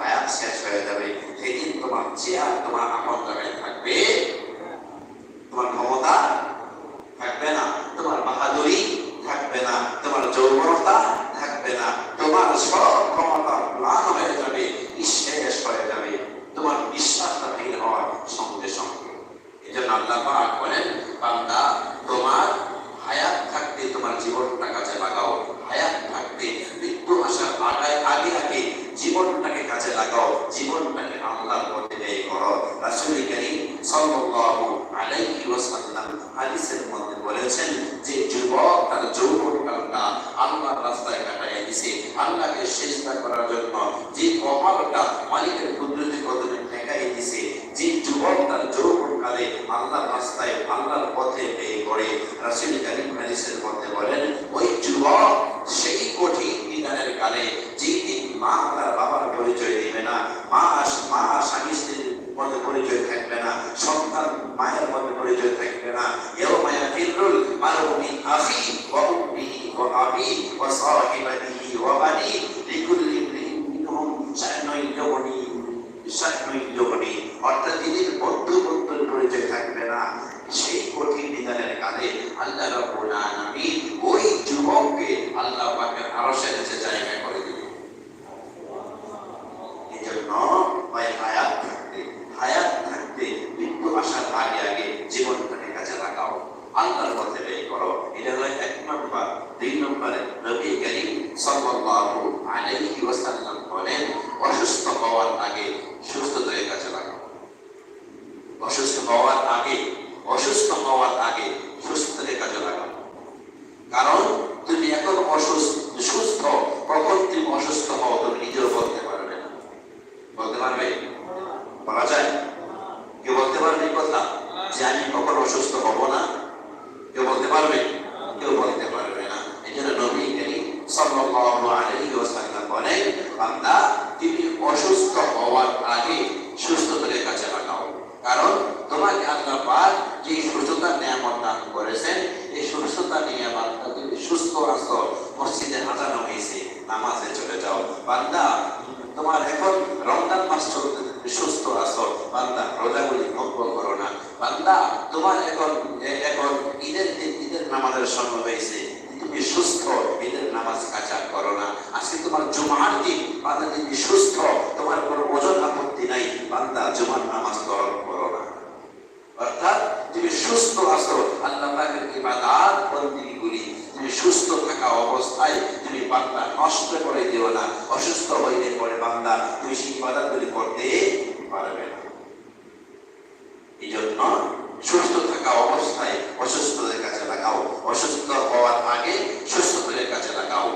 হায়াত শেষ হয়ে যাবে সেদিন তোমার চেয়ার তোমার আপন জায়গায় থাকবে তোমার ক্ষমতা থাকবে না তোমার বাহাদুরি থাকবে না তোমার যৌবনতা থাকবে না তোমার সব ক্ষমতা ম্লান হয়ে যাবে শেষ হয়ে যাবে তোমার বিশ্বাসটা ভেঙে হওয়ার সঙ্গে সঙ্গে এই জন্য আল্লাহ পাক বান্দা তোমার হায়াত থাকতে তোমার জীবনটা কাজে লাগাও হায়াত থাকতে মৃত্যু আসার আগে আগে আগে জীবনটাকে কাজে লাগাও জীবনটাকে আল্লাহর পথে ব্যয় করো রাসূল করিম সাল্লাল্লাহু আলাইহি ওয়াসাল্লাম হাদিসের মধ্যে বলেছেন যে যুবক তার যৌবনকালটা আল্লাহর রাস্তায় কাটাইয়া দিছে আল্লাহকে সেজদা করার জন্য যে কপালটা মালিকের কুদরতি কদমে ঠেকাই দিছে যে যুবক তার যৌবনকালে আল্লাহর রাস্তায়, আল্লাহর পথে ব্যয় করে রাসূল করিম হাদিসের মধ্যে বলেন, ওই যুবক সেই কঠিন বিধানের কালে যেই মা তার বাবার পরিচয় দিবে না, মা মা স্বামী স্ত্রীর মধ্যে পরিচয় থাকবে না, সন্তান মায়ের মধ্যে পরিচয় থাকবে না। এও মায়া ফিরুল মারু মিন আখি ওয়া উম্মিহি ওয়া আবি ওয়া সাহিবাতিহি ইমরিইন মিনহুম শা'নুন ইউগনি শা'নুন ইউগনি অর্থাৎ দিদির বন্ধু বন্ধুর পরিচয় থাকবে না সেই কঠিন বিধানের কালে আল্লাহ রাব্বুল আলামিন ওই যুবককে আল্লাহ পাকের আরশের নিচে জায়গা করে দিবেন এজন্য ওই হায়াত থাকতে হায়াত থাকতে মৃত্যু আসার আগে আগে জীবনটাকে কাজে লাগাও আল্লাহর পথে ব্যয় করো এটা হলো এক নম্বর। দুই নম্বরে নবী করিম সাল্লাল্লাহু আলাইহি ওয়াসাল্লাম অসুস্থ হওয়ার আগে সুস্থতার কাজে লাগাও অসুস্থ হওয়ার আগে, অসুস্থ হওয়ার আগে সুস্থতার কাজে লাগাও কারণ, তুমি এখন অসুস্থ, সুস্থ, কখন তুমি অসুস্থ হও তুমি নিজেও বলতে পারবে না। বলতে পারবে? বলা যায়? কেউ বলতে পারবে কথা? যে আমি কখন অসুস্থ হব না কেউ বলতে পারবে, কেউ বলতে পারবে না। এই জন্য নবী করিম সাল্লাল্লাহু বলেন, বান্দা, তুমি অসুস্থ হওয়ার আগে সুস্থতার কাছে লাগাও কারণ তোমাকে আল্লাহ পাক যে সুস্থতা, নিয়ামত দান করেছেন, এই সুস্থতা নিয়ে বান্দা তুমি সুস্থ আছো। মসজিদে হাজানো হয়েছে, নামাজে চলে যাও। বান্দা তোমার এখন রমজান মাস চলতে সুস্থ আছো, বান্দা, রোজাগুলি ভঙ্গ করো না। বান্দা, তোমার এখন এখন ঈদের দিন, ঈদের নামাজের সময় হয়েছে। তুমি সুস্থ, ঈদের নামাজ কাজা করো না। আজকে তোমার জুমার দিন, বান্দা, তুমি সুস্থ, তোমার কোনো ওজন আপত্তি নাই। বান্দা, জুমার নামাজ করো করো না। অর্থাৎ, তুমি সুস্থ আছো, আল্লাহ পাকের ইবাদত বন্দিগুলি তুমি সুস্থ থাকা অবস্থায় তুমি বান্দা নষ্ট করে দিও না, অসুস্থ হইলে পরে বান্দা তুমি সেই ইবাদতগুলি করতে পারবে না। এই জন্য সুস্থ থাকা অবস্থায় অসুস্থদের কাছে লাগাও, অসুস্থ হওয়ার আগে সুস্থদের কাছে লাগাও।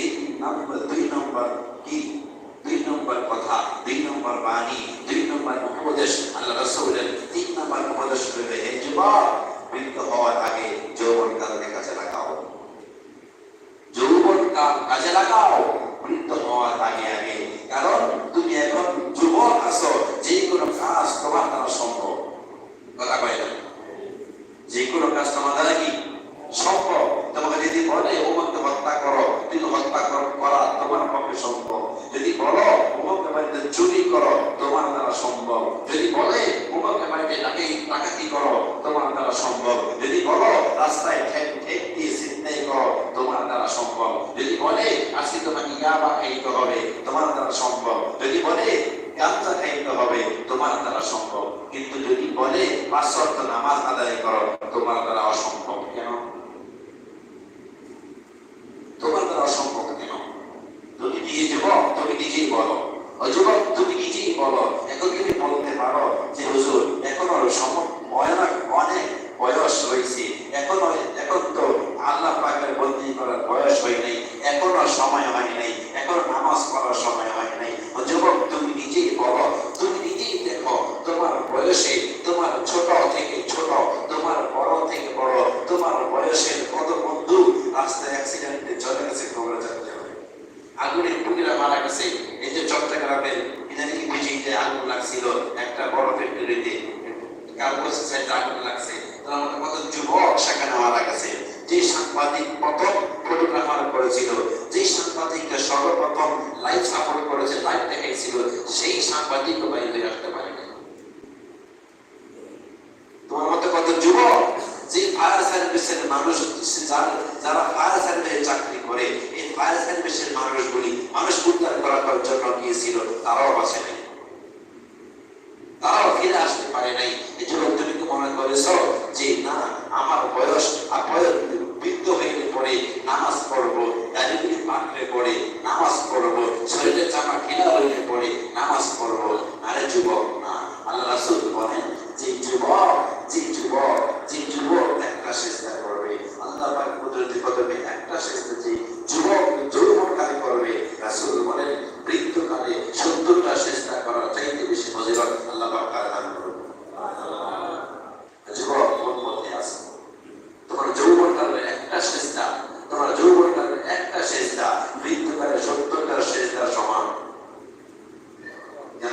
এই তিন নম্বর, দুই নম্বর কি? দুই নম্বর কথা, দুই নম্বর বাণী, দুই নম্বর উপদেশ, আল্লাহ রাসূলের তিন নম্বর উপদেশ বৃদ্ধ হওয়ার আগে যৌবন কালকে কাজে লাগাও যৌবন কাল কাজে লাগাও বৃদ্ধ হওয়ার আগে আগে কারণ তুমি এখন যুবক আছো যে কোনো কাজ তোমার দ্বারা সম্ভব কথা কয় না যে কোনো কাজ তোমার দ্বারা কি সম্ভব তোমাকে যদি বলে অমুককে হত্যা করো তুমি হত্যা কর- করা তোমার পক্ষে সম্ভব যদি বলো অমুককে বাড়িতে চুরি করো, তোমার দ্বারা সম্ভব। যদি বলে অমুককে বাড়িতে ডাকে ডাকাতি করো, তোমার দ্বারা সম্ভব। যদি বলো, রাস্তায় ঠেক ঠেক দিয়ে চিন্তাই করো, তোমার দ্বারা সম্ভব। যদি বলে, আজকে তোমাকে ইয়াবা খাইতে হবে, তোমার দ্বারা সম্ভব। যদি বলে, গামছা খাইতে হবে, তোমার দ্বারা সম্ভব। কিন্তু যদি বলে, পাঁচ শর্ত নামাজ আদায় করো, তোমার দ্বারা অসম্ভব কেন? তোমার দ্বারা অসম্ভব কেন? তুমি তুমি নিজেই যুবক তুমি নিজেই বলো, এখন তুমি বলতে পারো যে, হুজুর, এখন সম- ভয়ানক অনেক বয়স হয়েছে। এখন এখন তো আল্লাহ পাকের বন্দি করার বয়স হয় নাই। এখনও সময় হয় নাই। এখন নামাজ পড়ার সময় হয় নাই ও যুবক তুমি নিজেই বলো তুমি নিজেই দেখো তোমার বয়সে তোমার ছোট থেকে ছোট তোমার বড় থেকে বড় ফ্যাক্টরিতে কার প্রসেসে আগুন লাগছে। তার মধ্যে কত যুবক সেখানে মারা গেছে। যে সাংবাদিক প্রথম ফটোগ্রাফার করেছিল যে সাংবাদিককে সর্বপ্রথম লাইভ সাপোর্ট করেছে লাইভ দেখাইছিল, সেই সাংবাদিক বাইরে আসতে পারেনি। তোমার মধ্যে কত যুবক? যে ফায়ার সার্ভিসের মানুষ, যারা- যারা ফায়ার সার্ভিসে চাকরি করে, এই ফায়ার সার্ভিসের মানুষগুলি, মানুষ উদ্ধার করার জন্য গিয়েছিল, তারাও বাঁচে নাই তারাও ফিরে আসতে পারে নাই এই জন্য তুমি কি মনে করেছ যে, না, আমার বয়স বৃদ্ধ হয়ে পড়ে, নামাজ পড়ব দাড়িগুলি পাকলে পড়ে, নামাজ পড়ব, শরীরে জামা ঢিলা হইলে পড়ে, নামাজ পড়ব। আরে যুবক, না, আল্লাহ রাসুল বলেন, যে যুবক যে যুবক যে যুবক একটা চেষ্টা করবে, আল্লাহ পাক কুদরতি কদমে একটা চেষ্টা যে যুবক যৌবনকালে করবে রাসূল বলেন বৃদ্ধকালে সত্তরটা চেষ্টা করার চাইতে বেশি ফজিলত আল্লাহ পাক তার দান করবে যুবক কোন পথে আছে তোমার যৌবনকালে একটা চেষ্টা তোমার যৌবনকালে একটা চেষ্টা বৃদ্ধকালে সত্তরটার চেষ্টা সমান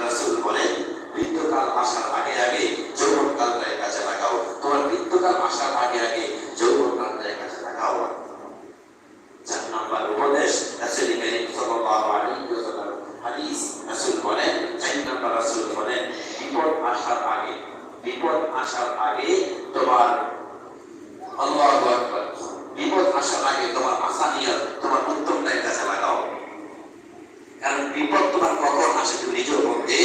রাসূল বলেন বৃদ্ধকাল আসার আগে আগে যৌবনকালটাই কাজে লাগাও তোমার বৃদ্ধকাল আসার আগে আগে যৌবনকালটাই কাজে লাগাও চার নাম্বার উপদেশ রাসূল করিম সাল্লাল্লাহু আলাইহি ওয়াসাল্লাম হাদিস রাসূল বলেন চার নাম্বার রাসূল বলেন বিপদ আসার আগে বিপদ আসার আগে তোমার আল্লাহু আকবার বিপদ আসার আগে তোমার আশা নিয়ে তোমার উত্তমটাই কাজে লাগাও কারণ বিপদ তোমার কখন আসে তুমি নিজেও বলতে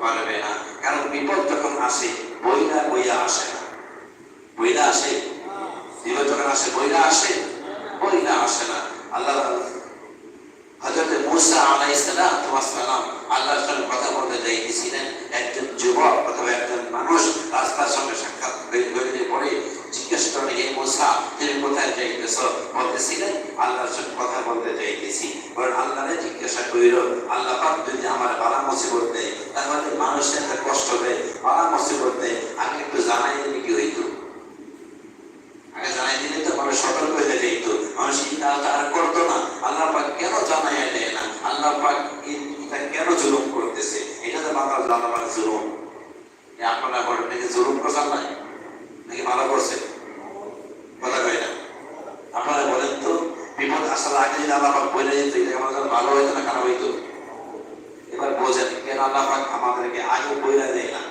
পারবে না কারণ বিপদ যখন আসে, বইরা বইয়া আসে। না বইরা আসে? নির্বাচন আসে বইরা আসে? বইরা আসে না। আল্লাহ হজরত মুসা আলাইহিস সালাম সালাম, আল্লাহর সঙ্গে কথা বলতে যাইতেছিলেন। একজন যুবক অথবা একজন মানুষ রাস্তার সঙ্গে সাক্ষাৎ করে জিজ্ঞেস করেন এই মুসা তুমি কোথায় যাইতেছ বলতেছিলেন আল্লাহর সঙ্গে কথা বলতে যাইতেছি কারণ আল্লাহরে জিজ্ঞাসা করিল, আল্লাহ পাক যদি আমার বালা মুসিবত দেয়, তাহলে মানুষের একটা কষ্ট দেয়, বালা মুসিবত দেয়। আগে একটু জানাই দিলে কি হইতো? আগে জানাই দিলে তো মানুষ সতর্ক হয়ে যেত। মানুষ কাজটা আর, করতো না। আল্লাহ পাক কেন জানাই দেয় না? আল্লাহ পাক কেন জুলুম করতেছে? এটা তো আল্লাহ পাক জুলুম। আপনারা বলেন নাকি জুলুম করছেন নাই? নাকি ভালো করছে কথা কয় না। আপনারা বলেন তো, বিপদ আসার আগে যদি আল্লাহ বলে যেত এটা আমার জন্য ভালো হইতো না খারাপ হইতো? এবার বোঝেন, কেন আল্লাহ আমাদেরকে আগে বইলা দেয় না?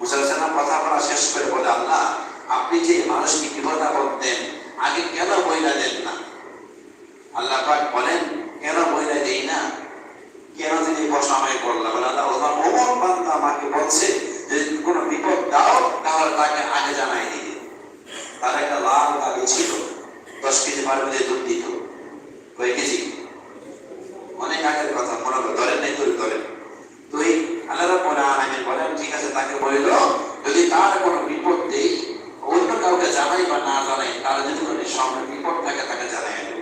মুসলমান কথা বলা শেষ করে বলে আল্লাহ, আপনি যে মানুষকে বিপদ আপদ দেন, আগে কেন বইলা দেন না? আল্লাহ পাক বলেন, কেন বইলা দেই না? কেন তিনি কষ্ট আমাকে করলাম আল্লাহ ওমর ওমর বান্দা আমাকে বলছে যে কোনো বিপদ দাও, তাহলে তাকে আগে জানাই দিবে তার একটা লাল আগে ছিল। দশ কেজি মার মধ্যে দুধ দিত। কয় কেজি অনেক আগের কথা, মনে করো, ধরেন নাই তোর, ধরেন। তুই আল্লাহ রাব্বুল আলামিন বলেন, ঠিক আছে, তাকে বলিল যদি তার কোনো বিপদ দেই অন্য কাউকে জানাই বা না জানাই তার যদি কোনো সামনে বিপদ থাকে তাকে জানাই দেব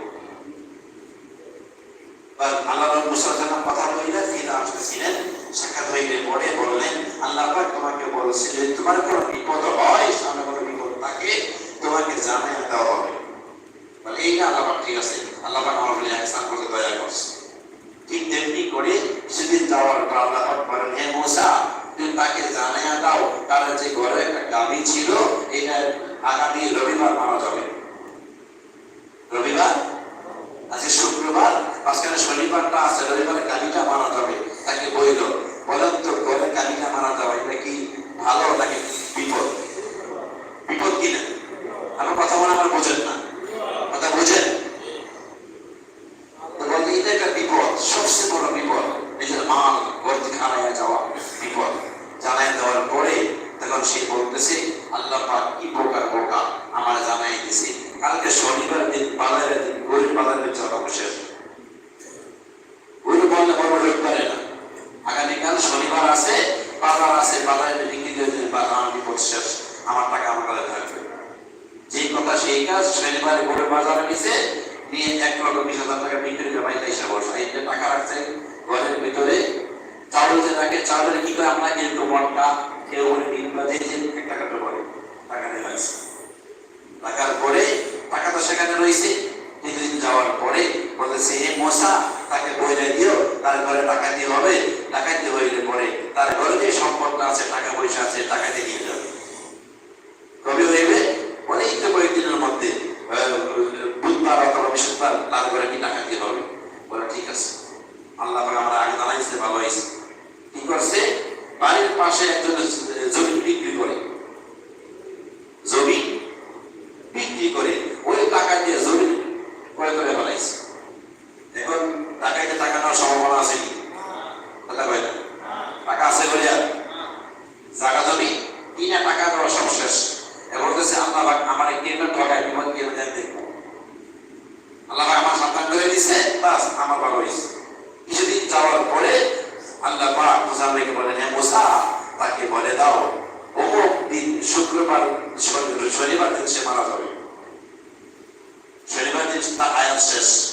বা আল্লাহ রাব্বুল সাল্লাল্লাহু কথা বলিলেন তিনি আসতেছিলেন সাক্ষাৎ হইলে পরে বললেন আল্লাহ পাক তোমাকে বলছে যে তোমার কোনো বিপদ হয় সামনে কোনো বিপদ থাকে তোমাকে জানাই দেওয়া হবে বলে এই না আল্লাহ পাক ঠিক আছে আল্লাহ পাক আমার বলে একসাথ করতে দয়া করছে ঠিক তেমনি করে কিছুদিন যাওয়ার পর আল্লাহ বলেন, হে মুসা তুমি তাকে জানাইয়া দাও তার যে ঘরে একটা গাভী ছিল, এটা আগামী রবিবার মারা যাবে। রবিবার? আজকে শুক্রবার? মাঝখানে শনিবারটা আছে রবিবারে গাভীটা মারা যাবে, তাকে বইল। বলেন তো ঘরে গাভীটা মারা যাবে, এটা কি ভালো নাকি বিপদ? বিপদ কিনা আমার কথা মনে আমার বোঝেন না কথা বোঝেন বলতে এটা একটা বিপদ সবচেয়ে বড় বিপদ নিজের মাল ঘর থেকে হারাইয়া যাওয়া বিপদ জানাই দেওয়ার পরে তখন সে বলতেছে আল্লাহ পাক কি বোকা বোকা আমার জানাই দিছে কালকে শনিবার দিন বাজারের দিন গরিব বাজারের জন্য শেষ ওই বললে বড় লোক পারে না আগামীকাল শনিবার আছে বাজার আছে বাজারে বিক্রি করে দিন বা আমার বিপদ শেষ আমার টাকা আমার কাছে থাকবে যে কথা শনিবারে গরু বাজারে নিছে নিয়ে এক লক্ষ বিশ হাজার টাকা বিক্রি করে বাইরে এসে বসে। এই যে টাকা রাখছে ঘরের ভিতরে চাউল যে রাখে চাউলের কি করে আমরা কিন্তু মনটা কেউ বলে দিন বা যে যে এক টাকা তো করে টাকা দিয়ে লাগছে রাখার পরে টাকা তো সেখানে রয়েছে, কিছুদিন যাওয়ার পরে বলেছে হে মশা, তাকে বইলে দিও, তার ঘরে টাকা দিয়ে হবে। টাকা দিয়ে হইলে পরে তার ঘরে যে সম্পদটা আছে, টাকা পয়সা জন্য জমি বিক্রি করে জমি বিক্রি করে ওই টাকা দিয়ে জমি ক্রয় করে ফেলাইছে এখন টাকায় টাকা নেওয়ার সম্ভাবনা আছে কি কথা কয় না টাকা আছে বলে আর জায়গা জমি কিনা টাকা দেওয়া সব শেষ এবার বলতেছে আল্লাহ পাক আমার কেমন ঠকায় বিপদ কেমন দেখব আল্লাহ পাক আমার সন্তান করে দিছে বাস আমার ভালো হয়েছে কিছুদিন যাওয়ার পরে আল্লাহ পাক মুসা নবীকে বলেন হ্যাঁ মুসা তাকে বলে দাও, অমুক দিন শুক্রবার শনিবার দিন সে মারা যাবে। শনিবার দিন তার আয়াত শেষ।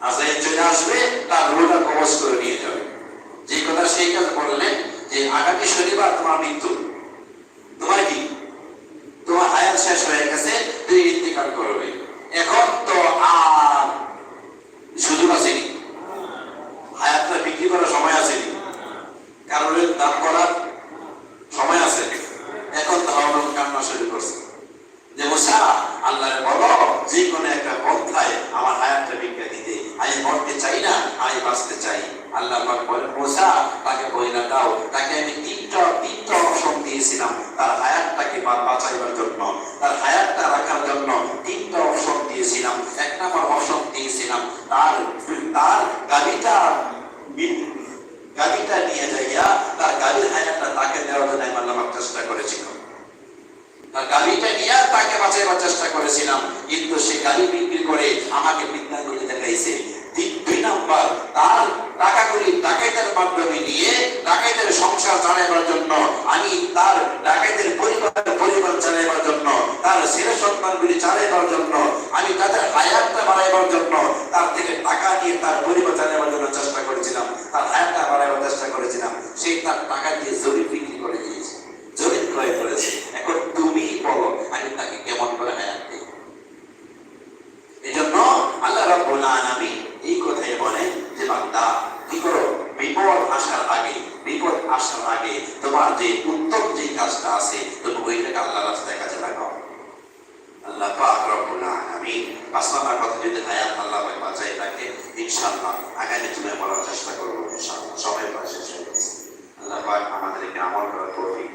আজরাইল চলে আসবে, তার রুহটা কবজ করে নিয়ে যাবে। যে কথা সেই কাজ বললেন যে, আগামী শনিবার তোমার মৃত্যু। তোমার কি? তোমার হায়াত শেষ হয়ে গেছে, তুমি ইন্তিকাল করবে। এখন তো আর সুযোগ আসেনি হায়াতটা বিক্রি করার সময় আসেনি কারণের দাম করার সময় আছে এখন তো হরমোন কান্না শুরু করছে যে মুসা আল্লাহরে বলো যে কোনো একটা পন্থায় আমার হায়াতটা বিক্রি দিতে আমি মরতে চাই না আমি বাঁচতে চাই আল্লাহ পাক বলে মুসা তাকে বইলা দাও তাকে আমি তিনটা তিনটা অপশন দিয়েছিলাম তার হায়াতটাকে বা- বাঁচাইবার জন্য, তার হায়াতটা রাখার জন্য তিনটা অপশন দিয়েছিলাম। এক নম্বর অপশন দিয়েছিলাম, তার তার গাড়িটা গাড়িটা নিয়ে যাইয়া তার গাড়ির হায়াতটা তাকে দেওয়ার জন্য আমি চেষ্টা করেছিলাম। গাড়িটা নিয়ে তাকে বাঁচাইবার চেষ্টা করেছিলাম, কিন্তু সে গাড়ি বিক্রি করে আমাকে বিদ্যাগুলি দেখাইছে। দুই নাম্বার, তার টাকাগুলি ডাকাইতের মাধ্যমে নিয়ে ডাকাইতের সংসার চালাইবার জন্য আমি তার ডাকাইতের পরিবার পরিবার চালাইবার জন্য তার ছেলে সন্তানগুলি চালাইবার জন্য আমি তাদের হায়াতটা বাড়াইবার জন্য তার থেকে টাকা তার পরিবার চালাইবার জন্য চেষ্টা করেছিলাম, তার হায়াতটা বাড়াইবার চেষ্টা করেছিলাম, সে তার টাকা দিয়ে জমি বিক্রি করে দিয়েছে। জমি ক্রয় করেছে। এখন তুমি বলো, আমি তাকে কেমন করে দিই এই জন্য আল্লাহ রাব্বুল আলামিন এই কথাই বলেন যে, বান্দা, কি করো? বিপদ আসার আগে, বিপদ আসার আগে তোমার যে উত্তম যে কাজটা আছে, তুমি ওইটাকে আল্লাহ রাস্তায় কাজে লাগাও। আল্লাহ পাক রব্বুল আলামিন পাঁচ নম্বর কথা যদি হায়াত আল্লাহ বাঁচাই থাকে ইনশাআল্লাহ, আগামী তুমি বলার চেষ্টা করব ইনশাল্লাহ সময় প্রায় শেষ আল্লাহ পাক আমাদেরকে আমল করার তৌফিক